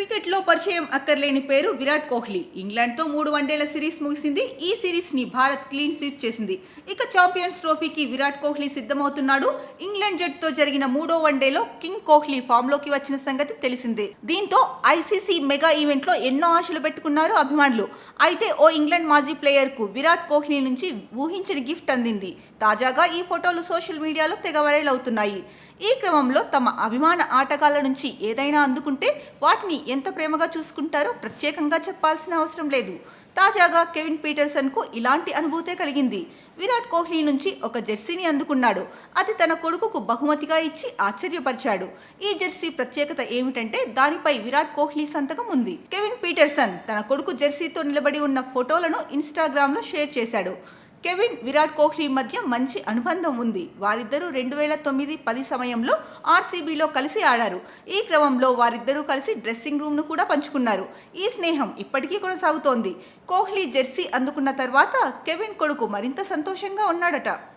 క్రికెట్లో పరిచయం అక్కర్లేని పేరు విరాట్ కోహ్లీ. ఇంగ్లాండ్తో మూడు వన్డేల సిరీస్ ముగిసింది. ఈ సిరీస్ని భారత్ క్లీన్ స్వీప్ చేసింది. ఇక ఛాంపియన్స్ ట్రోఫీకి విరాట్ కోహ్లీ సిద్ధమవుతున్నాడు. ఇంగ్లాండ్ జట్టుతో జరిగిన మూడో వన్డేలో కింగ్ కోహ్లీ ఫామ్లోకి వచ్చిన సంగతి తెలిసిందే. దీంతో ఐసీసీ మెగా ఈవెంట్లో ఎన్నో ఆశలు పెట్టుకున్నారు అభిమానులు. అయితే ఓ ఇంగ్లాండ్ మాజీ ప్లేయర్కు విరాట్ కోహ్లీ నుంచి ఊహించని గిఫ్ట్ అందింది. తాజాగా ఈ ఫోటోలు సోషల్ మీడియాలో తెగ వైరల్ అవుతున్నాయి. ఈ క్రమంలో తమ అభిమాన ఆటగాళ్ళ నుంచి ఏదైనా అందుకుంటే వాటిని ఎంత ప్రేమగా చూసుకుంటారో ప్రత్యేకంగా చెప్పాల్సిన అవసరం లేదు. తాజాగా కెవిన్ పీటర్సన్కు ఇలాంటి అనుభూతే కలిగింది. విరాట్ కోహ్లీ నుంచి ఒక జెర్సీని అందుకున్నాడు. అది తన కొడుకుకు బహుమతిగా ఇచ్చి ఆశ్చర్యపరిచాడు. ఈ జెర్సీ ప్రత్యేకత ఏమిటంటే దానిపై విరాట్ కోహ్లీ సంతకం ఉంది. కెవిన్ పీటర్సన్ తన కొడుకు జెర్సీతో నిలబడి ఉన్న ఫోటోలను ఇన్స్టాగ్రామ్లో షేర్ చేశాడు. కెవిన్ విరాట్ కోహ్లీ మధ్య మంచి అనుబంధం ఉంది. వారిద్దరూ రెండు వేల తొమ్మిది పది సమయంలో ఆర్సీబీలో కలిసి ఆడారు. ఈ క్రమంలో వారిద్దరూ కలిసి డ్రెస్సింగ్ రూమ్ను కూడా పంచుకున్నారు. ఈ స్నేహం ఇప్పటికీ కొనసాగుతోంది. కోహ్లీ జెర్సీ అందుకున్న తర్వాత కెవిన్ కొడుకు మరింత సంతోషంగా ఉన్నాడట.